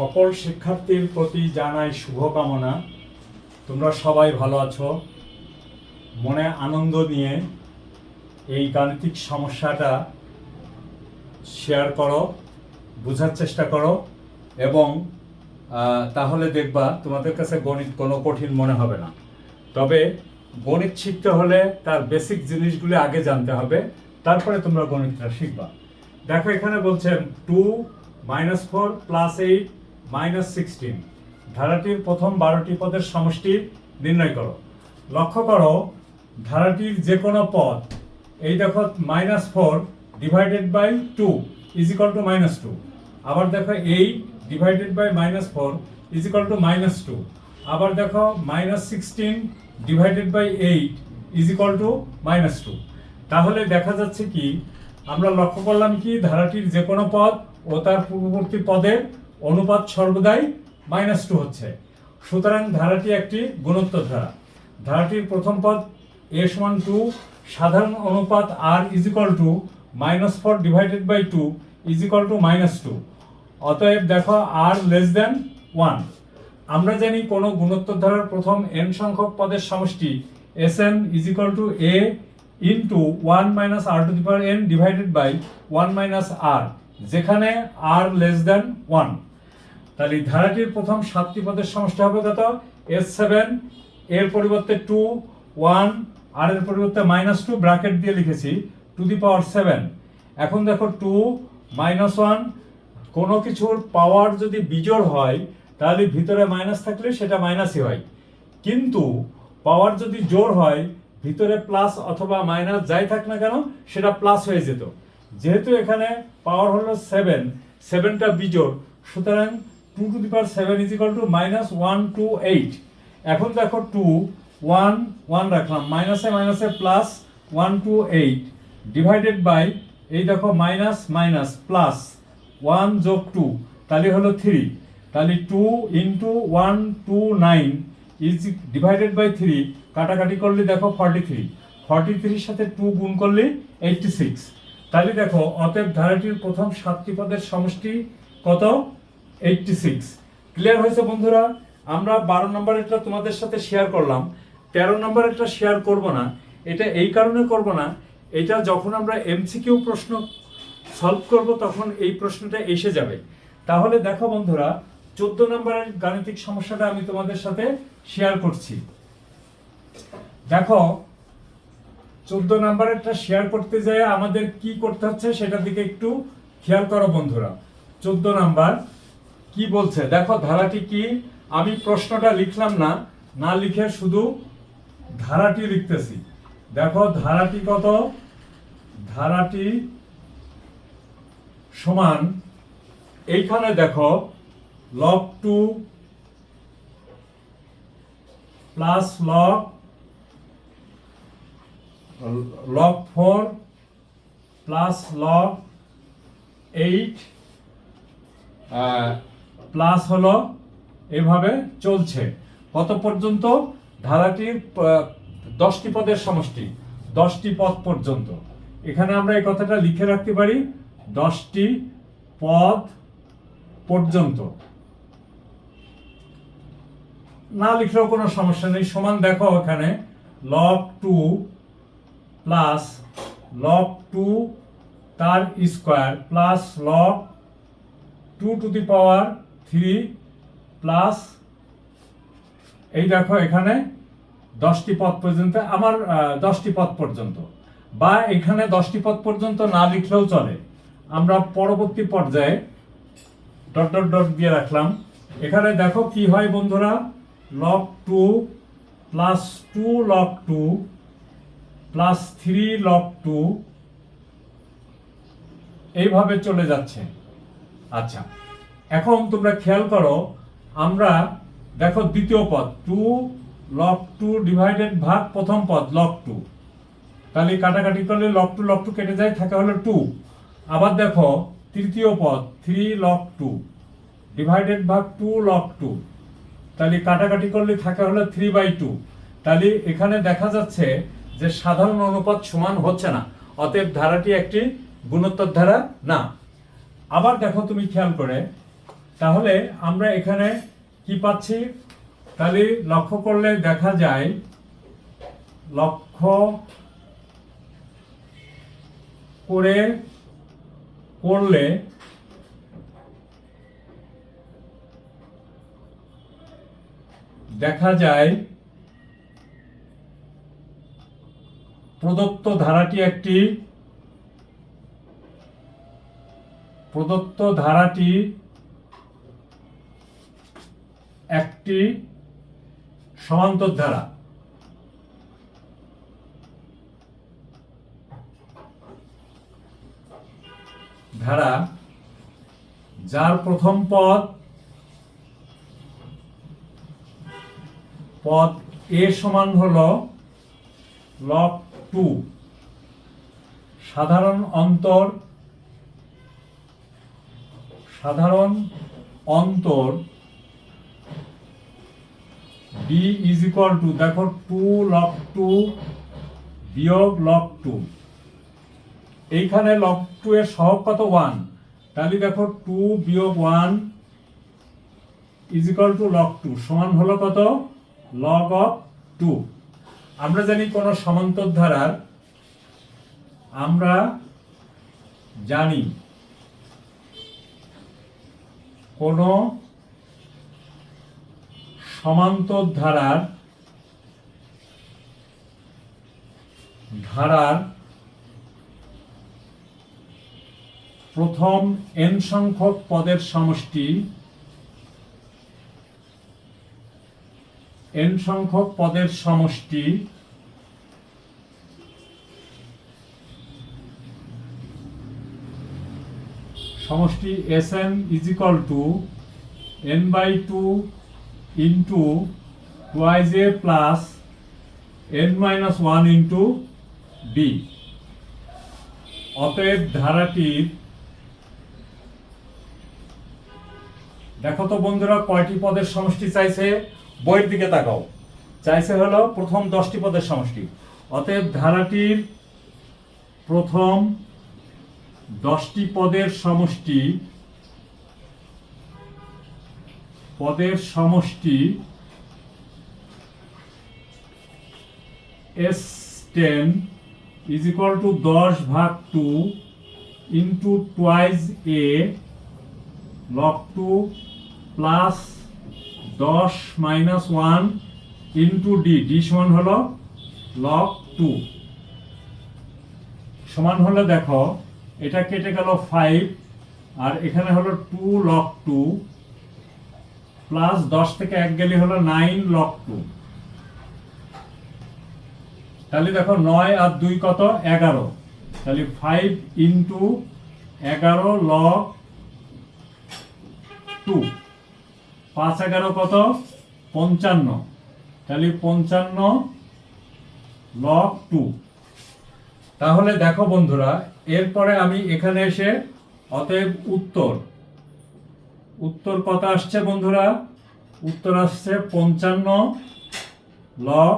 সকল শিক্ষার্থীর প্রতি জানাই শুভকামনা। তোমরা সবাই ভালো আছো। মনে আনন্দ নিয়ে এই গাণিতিক সমস্যাটা শেয়ার করো, বোঝার চেষ্টা করো এবং তাহলে দেখবা তোমাদের কাছে গণিত কোনো কঠিন মনে হবে না। তবে গণিত শিখতে হলে তার বেসিক জিনিসগুলি আগে জানতে হবে, তারপরে তোমরা গণিতটা শিখবা। দেখো এখানে বলছেন two minus four plus eight minus sixteen. ধারাটির প্রথম বারোটি পদের সমষ্টি নির্ণয় করো। লক্ষ্য করো, ধারাটির যে কোনো পদ, এই দেখো minus four divided by two is equal to minus two. আবার দেখো eight divided by minus four is equal to minus two. আবার দেখো minus sixteen divided by eight is equal to minus two. তাহলে দেখা যাচ্ছে কি, আমরা লক্ষ্য করলাম কি, ধারাটির যে কোনো পদ ও তার পূর্ববর্তী পদের অনুপাত সর্বদাই মাইনাস টু হচ্ছে। সুতরাং ধারাটি একটি গুণোত্তর ধারা। ধারাটির প্রথম পদ এ সমান টু সাধারণ অনুপাত r is equal to minus four divided by two is equal to minus two অতএব দেখো আর লেস দেন ওয়ান আমরা জানি কোনো গুণোত্তর ধারার প্রথম এন সংখ্যক পদের সমষ্টি S n is equal to a into one minus r to the power n divided by one minus r যেখানে আর লেস দেন ওয়ান তাহলে ধারাটির প্রথম সাতটি পদের সমষ্টি হবে কত? এস সেভেন এর পরিবর্তে টু ওয়ান আর এর পরিবর্তে মাইনাস টু ব্র্যাকেট দিয়ে লিখেছি টু দি পাওয়ার সেভেন এখন দেখো টু মাইনাস ওয়ান কোনো কিছুর পাওয়ার যদি বিজোড় হয়, তাহলে ভিতরে মাইনাস থাকলে সেটা মাইনাসই হয়। কিন্তু পাওয়ার যদি জোর হয়, ভিতরে প্লাস অথবা মাইনাস যাই থাক না কেন, সেটা প্লাস হয়ে যেত। যেহেতু এখানে পাওয়ার হলো সেভেন সেভেনটা বিজোড়, সুতরাং two to the power seven is equal to minus one two eight এখন দেখো টু ওয়ান ওয়ান রাখলাম। মাইনাসে মাইনাসে plus one two eight divided by এই দেখো মাইনাস মাইনাস প্লাস ওয়ান যোগ টু তাহলে হলো থ্রি তাহলে two into one two nine is divided by three কাটাকাটি করলে দেখো ফর্টি থ্রি ফর্টি থ্রির সাথে টু গুণ করলে এইটটি সিক্স তাহলে দেখো, অতএব ধারাটির প্রথম সাতটি পদের সমষ্টি কত? এইটটি সিক্স ক্লিয়ার হয়েছে বন্ধুরা? আমরা বারো নম্বরেরটা তোমাদের সাথে শেয়ার করলাম। তেরো নম্বরেরটা শেয়ার করব না। এটা এই কারণে করব না। এটা যখন আমরা এমসিকিউ প্রশ্ন সলভ করব, তখন এই প্রশ্নটা এসে যাবে। তাহলে দেখো বন্ধুরা, চোদ্দ নম্বরের গাণিতিক সমস্যাটা আমি তোমাদের সাথে শেয়ার করছি। দেখো, চোদ্দ নাম্বারেরটা শেয়ার করতে যায় আমাদের কি করতে হচ্ছে সেটার দিকে একটু খেয়াল করো বন্ধুরা। চোদ্দ নাম্বার কি বলছে? দেখো, ধারাটি কি? আমি প্রশ্নটা লিখলাম না না লিখে শুধু ধারাটি লিখতেছি। দেখো, ধারাটি কত? ধারাটি সমান এইখানে দেখো log two plus log log four plus log eight plus হলো এভাবে চলছে। কত পর্যন্ত ধারাটির দশটি পদের সমষ্টি, দশটি পদ পর্যন্ত। এখানে আমরা এই কথাটা লিখে রাখতে পারি, দশটি পদ পর্যন্ত। না লিখলেও কোনো সমস্যা নেই, সমান দেখো এখানে log two plus log two তার square plus log two to the power three plus, এই দেখো এখানে দশটি পদ পর্যন্ত, আমার দশটি পদ পর্যন্ত। বা এখানে দশটি পদ পর্যন্ত না লিখলেও চলে। আমরা পরবর্তী পর্যায়ে ডট ডট ডট দিয়ে রাখলাম। এখানে দেখো কি হয় বন্ধুরা? Log two plus two log two plus three log two এইভাবে চলে যাচ্ছে। আচ্ছা এখন তোমরা খেয়াল করো, আমরা দেখো দ্বিতীয় পদ, টু লক টু ডিভাইডেড ভাগ প্রথম পদ লক টু। তাহলে কাটাকাটি করলে লক টু লক টু কেটে যায়, থাকে হলো টু। আবার দেখো তৃতীয় পদ, থ্রি লক টু, ডিভাইডেড ভাগ টু লক টু। তাহলে কাটাকাটি করলে থাকে হলো থ্রি বাই টু। তাহলে এখানে দেখা যাচ্ছে যে সাধারণ অনুপাত সমান হচ্ছে না। অতএব ধারাটি একটি গুণোত্তর ধারা না। আবার দেখো তুমি খেয়াল করে তাহলে আমরা এখানে কি পাচ্ছি? তাহলে লক্ষ্য করলে দেখা যায়, লক্ষ্য করে করলে দেখা যায়, প্রদত্ত ধারাটি একটি, প্রদত্ত ধারাটি একটি সমান্তর ধারা ধারা যার প্রথম পদ পদ এ সমান হলো লব টু সাধারণ অন্তর সাধারণ অন্তর বি ইজ ইকুয়াল টু দেখো টু লব টু বিয়োগ লব টু এইখানে লব টু এর সহগ কত? ওয়ান তাহলে দেখো টু বিয়োগ one is equal to log two সমান হলো কত? লগ অফ টু আমরা জানি কোন সমান্তর ধারার, আমরা জানি কোন সমান্তর ধারার ধারার প্রথম এন সংখ্যক পদের সমষ্টি এন সংখ্যক পদের সমষ্টি সমষ্টি S n is equal to n by two into twice a plus n minus one into b অতএব ধারাটির, দেখো তো বন্ধুরা, কয়টি পদের সমষ্টি চাইছে? বইয়ের দিকে তাকাও। চাইছে হলো প্রথম দশটি পদের সমষ্টি। অতএব ধারাটির প্রথম দশটি পদের সমষ্টি পদের সমষ্টি S ten is equal to দশ ভাগ two into twice a log two plus দশ minus one into d d সমান হলো লক টু সমান হলে দেখো, এটা কেটে গেল ফাইভ আর এখানে হলো টু লক টু প্লাস দশ থেকে এক গেলে হলো নাইন লক টু তাহলে দেখো নয় আর দুই কত? এগারো। তাহলে ফাইভ ইন্টু এগারো লক টু পাঁচ এগারো কত? পঞ্চান্ন। তাহলে পঞ্চান্ন লক টু তাহলে দেখো বন্ধুরা, এরপরে আমি এখানে এসে অতএব উত্তর। উত্তর কত আসছে বন্ধুরা? উত্তর আসছে পঞ্চান্ন লগ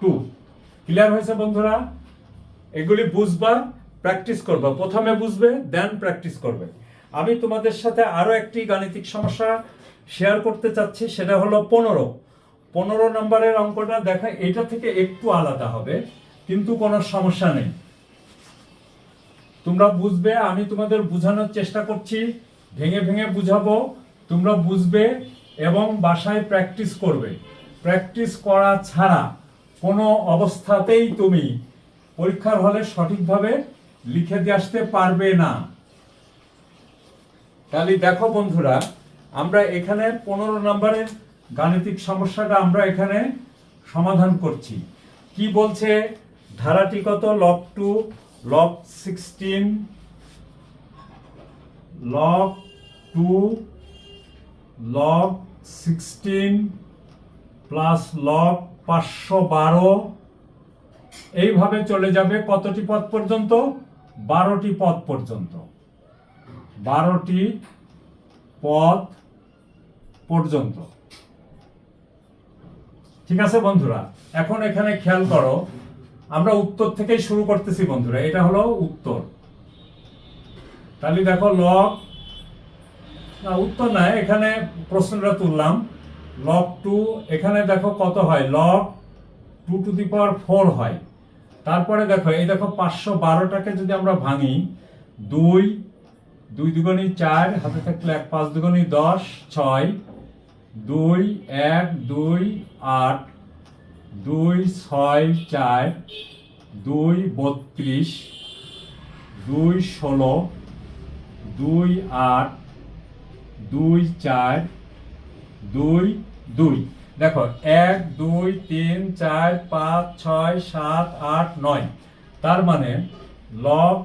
টু। ক্লিয়ার হয়েছে বন্ধুরা? এগুলি বুঝবা প্র্যাকটিস করবা। প্রথমে বুঝবে দেন প্র্যাকটিস করবে। আমি তোমাদের সাথে আরও একটি গাণিতিক সমস্যা শেয়ার করতে চাচ্ছি, সেটা হলো পনেরো। পনেরো নম্বরের অঙ্কটা দেখা, এটা থেকে একটু আলাদা হবে, কিন্তু কোনো সমস্যা নেই। তোমরা বুঝবে, আমি তোমাদের বোঝানোর চেষ্টা করছি, ভেঙে ভেঙে বুঝাবো। তোমরা বুঝবে এবং বাসায় প্র্যাকটিস করবে। প্র্যাকটিস করা ছাড়া কোনো অবস্থাতেই তুমি পরীক্ষার হলে সঠিকভাবে লিখে দিয়ে আসতে পারবে না। তাহলে দেখো বন্ধুরা, আমরা এখানে পনেরো নম্বরের গাণিতিক সমস্যাটা আমরা এখানে সমাধান করছি। কি বলছে? ধারাটি কত? Log two log sixteen log two log sixteen plus log পাঁচশো বারো। এইভাবে চলে যাবে কতটি পদ পর্যন্ত? বারোটি পদ পর্যন্ত। বারোটি পদ পর্যন্ত। ঠিক আছে বন্ধুরা, এখন এখানে খেয়াল করো, আমরা উত্তর থেকেই শুরু করতেছি বন্ধুরা, এটা হলো উত্তর। তাহলে দেখো লগ না উত্তর না এখানে প্রশ্নটা তুললাম। লগ টু এখানে দেখো কত হয়? Log two to the power four হয়। তারপরে দেখো, এই দেখো পাঁচশো বারোটাকে যদি আমরা ভাঙি, দুই দুই দুগুণী চার, হাতে থাকলে এক, পাঁচ দুগুণী দশ, ছয়, দুই, এক, দুই, আট, দুই, ছয়, চার, দুই, বত্রিশ, দুই, ষোলো, দুই, আট দুই চার, দুই দুই। দেখো, এক, দুই, তিন, চার, পাঁচ, ছয়, সাত, আট, নয়। তার মানে log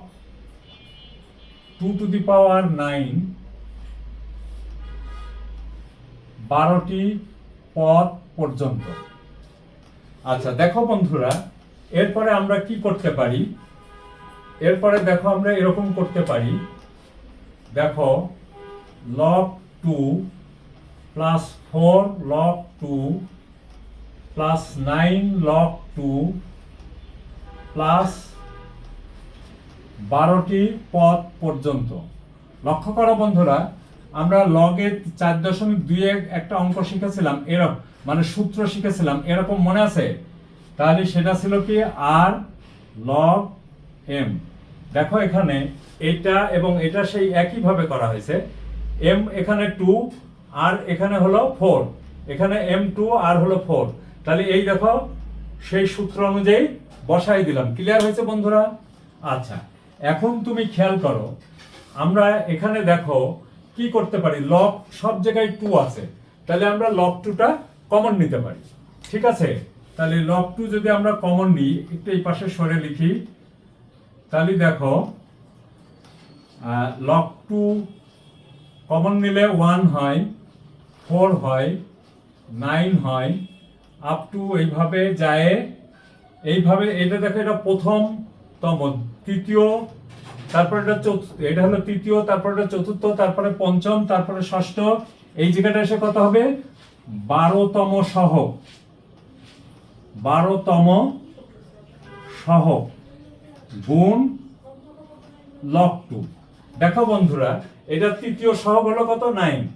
two to the power nine বারোটি পদ পর্যন্ত। আচ্ছা দেখো বন্ধুরা, এরপরে আমরা কি করতে পারি? এরপরে দেখো আমরা এরকম করতে পারি। দেখো log two plus four log two plus nine log two plus বারোটি পদ পর্যন্ত। লক্ষ্য করো বন্ধুরা, আমরা লগের চার দশমিক দুই একটা অঙ্ক শিখেছিলাম, এরকম মানে সূত্র শিখেছিলাম, এরকম মনে আছে? তাহলে সেটা ছিল কি? আর লগ এম দেখো এখানে এটা এবং এটা সেই একইভাবে করা হয়েছে। এম এখানে টু আর এখানে হলো ফোর এখানে এম টু আর হলো ফোর তাহলে এই দেখো, সেই সূত্র অনুযায়ী বসাই দিলাম। ক্লিয়ার হয়েছে বন্ধুরা? আচ্ছা এখন তুমি খেয়াল করো, আমরা এখানে দেখো, কি করতে পারি? লক সব জায়গায় টু আছে। তাহলে আমরা লক টুটা কমন নিতে পারি। ঠিক আছে? তাহলে লক টু যদি আমরা কমন নিই, একটু এই পাশে সরে লিখি। তাহলে দেখো লক টু কমন নিলে ওয়ান হয় ফোর হয় নাইন হয় আপ টু এইভাবে যায়। এইভাবে এটা দেখো, এটা প্রথমতম তৃতীয়, তারপরে এটা এটা হলো তৃতীয়, তারপরে এটা চতুর্থ, তারপরে পঞ্চম, তারপরে ষষ্ঠ। এই জায়গাটা এসে কত হবে? বারোতম সহ। বারোতম সহ। গুণ লক টু দেখো বন্ধুরা, এটা তৃতীয় সহগ হলো কত? নাইন।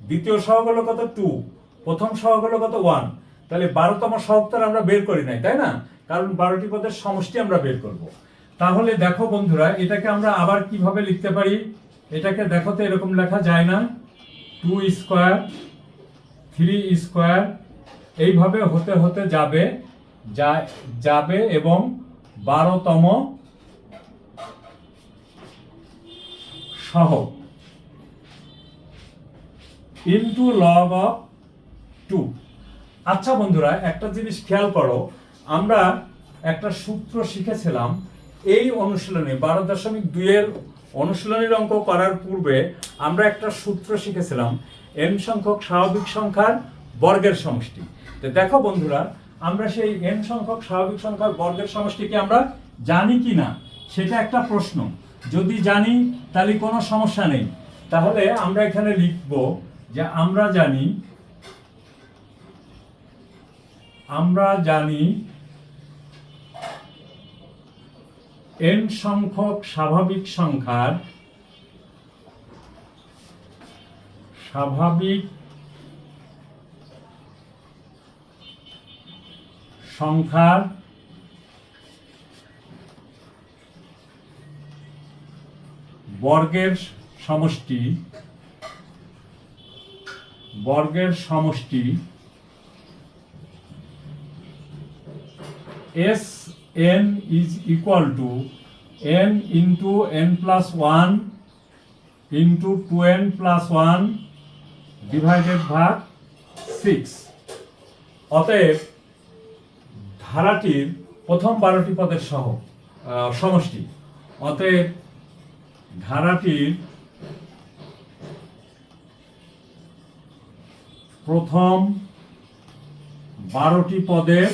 দ্বিতীয় সহগ হলো কত? টু। প্রথম সহগ হলো কত? ওয়ান। তাহলে বারোতম সহগ তো আমরা বের করি নাই, তাই না? কারণ বারোটি পদের সমষ্টি আমরা বের করব। তাহলে দেখো বন্ধুরা, এটাকে আমরা আবার কীভাবে লিখতে পারি? এটাকে দেখো তো এরকম লেখা যায় না। টু স্কোয়ার, থ্রি স্কোয়ার, এইভাবে হতে হতে যাবে, যা, যাবে এবং বারোতম সহ। ইন্টু লগ অফ টু আচ্ছা বন্ধুরা, একটা জিনিস খেয়াল করো, আমরা একটা সূত্র শিখেছিলাম, এই অনুশীলনে বারো দশমিক দুইয়ের অনুশীলনের অঙ্ক করার পূর্বে আমরা একটা সূত্র শিখেছিলাম এম সংখ্যক স্বাভাবিক সংখ্যার বর্গের সমষ্টি। তো দেখো বন্ধুরা, আমরা সেই এম সংখ্যক স্বাভাবিক সংখ্যার বর্গের সমষ্টিকে আমরা জানি কি না সেটা একটা প্রশ্ন। যদি জানি তাহলে কোনো সমস্যা নেই। তাহলে আমরা এখানে লিখব যে আমরা জানি আমরা জানি এন সংখ্যক স্বাভাবিক সংখ্যার স্বাভাবিক সংখ্যার বর্গের সমষ্টি বর্গের সমষ্টি S n is equal to n into n plus one into two n plus one divided ভাগ সিক্স অতএব ধারাটির প্রথম বারোটি পদের সহ সমষ্টি। অতএব ধারাটির প্রথম বারোটি পদের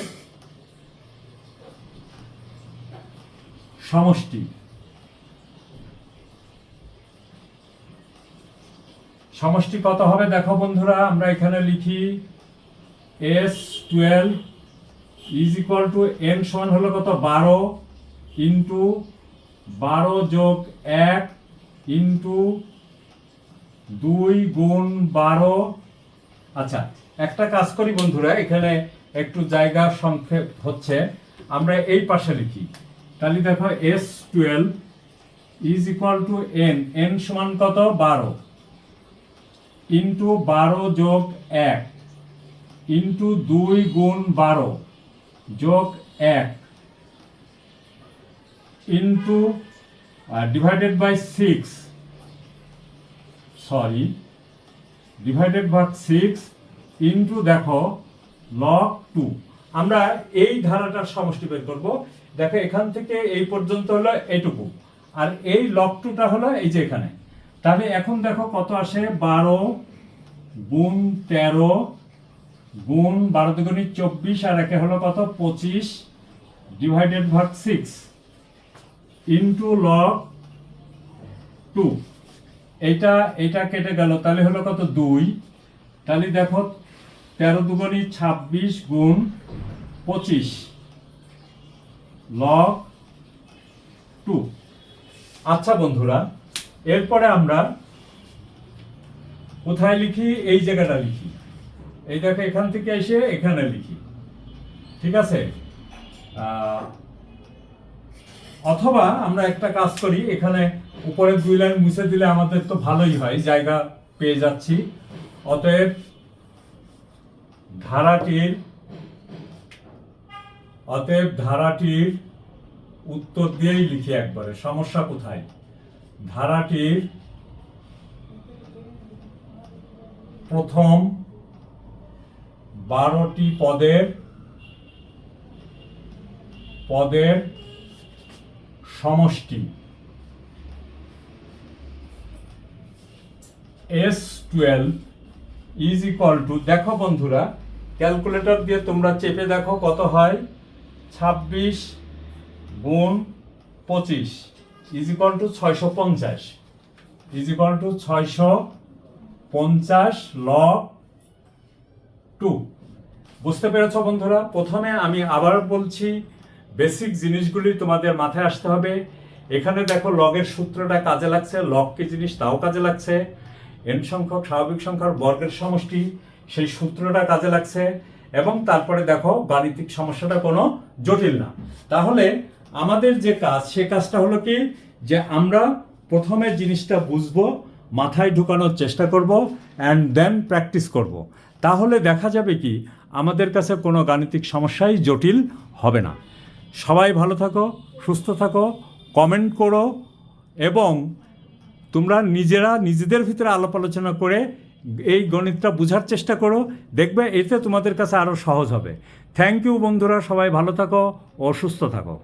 সমষ্টি। সমষ্টি কত হবে দেখো বন্ধুরা, আমরা এখানে লিখি S twelve is equal to n সমান হলো কত? বারো ইন্টু বারো যোগ এক ইন্টু দুই গুণ বারো। আচ্ছা একটা কাজ করি বন্ধুরা, এখানে একটু জায়গা সংক্ষেপ হচ্ছে। আমরা এই পাশে লিখি। তাহলে দেখো, S twelve is equal to n. N সমান কত? বারো। ইন্টু বারো যোগ এক। ইন্টু দুই গুণ বারো। যোগ এক। Into divided by six sorry divided by six into দেখো লগ টু আমরা এই ধারাটার সমষ্টি বের করব। দেখো, এখান থেকে এই পর্যন্ত হলো এটুকু। আর এই লগ টুটা হলো এই যে এখানে। তাহলে এখন দেখো কত আসে? বারো গুণ তেরো গুণ বারো দুগুণি চব্বিশ, আর একে হলো কত? পঁচিশ ডিভাইডেড ভাগ সিক্স ইন্টু লগ টু এটা এটা কেটে গেল, তাহলে হলো কত? দুই। তাহলে দেখো, তেরো দুগুণি ছাব্বিশ গুণ পঁচিশ। লগ টু আচ্ছা বন্ধুরা, এরপরে আমরা কোথায় লিখি? এই জায়গাটা লিখি। এই দেখো, এখান থেকে এসে এখানে লিখি। ঠিক আছে? অথবা আমরা একটা কাজ করি, এখানে উপরে দুই লাইন মুছে দিলে আমাদের তো ভালোই হয়, জায়গা পেয়ে যাচ্ছি। অতএব ধারাটির অতএব ধারাটির উত্তর দিয়েই লিখি একবারে, সমস্যা কোথায়? ধারাটির প্রথম বারোটি পদের পদের সমষ্টি। S twelve is equal to দেখো বন্ধুরা ক্যালকুলেটর দিয়ে তোমরা চেপে দেখো কত হয়? ছাব্বিশ গুণ পঁচিশ ইজ ইকুয়াল টু ছয়শো পঞ্চাশ ইজ ইকুয়াল টু ছয়শো পঞ্চাশ লগ টু বুঝতে পেরেছ বন্ধুরা? প্রথমে আমি আবার বলছি বেসিক জিনিসগুলি তোমাদের মাথায় আসতে হবে। এখানে দেখো লগের সূত্রটা কাজে লাগছে, লগ কি জিনিস তাও কাজে লাগছে। এন সংখ্যক স্বাভাবিক সংখ্যার বর্গের সমষ্টি, সেই সূত্রটা কাজে লাগছে। এবং তারপরে দেখো গাণিতিক সমস্যাটা কোনো জটিল না। তাহলে আমাদের যে কাজ, সে কাজটা হলো কি? যে আমরা প্রথমে জিনিসটা বুঝব, মাথায় ঢুকানোর চেষ্টা করব অ্যান্ড দেন প্র্যাকটিস করব। তাহলে দেখা যাবে কি, আমাদের কাছে কোনো গাণিতিক সমস্যাই জটিল হবে না। সবাই ভালো থাকো, সুস্থ থাকো কমেন্ট করো এবং তোমরা নিজেরা নিজেদের ভিতরে আলাপ আলোচনা করে এই গণিতটা বোঝার চেষ্টা করো। দেখবে এতে তোমাদের কাছে আরও সহজ হবে। থ্যাংক ইউ বন্ধুরা, সবাই ভালো থাকো অসুস্থ সুস্থ থাকো।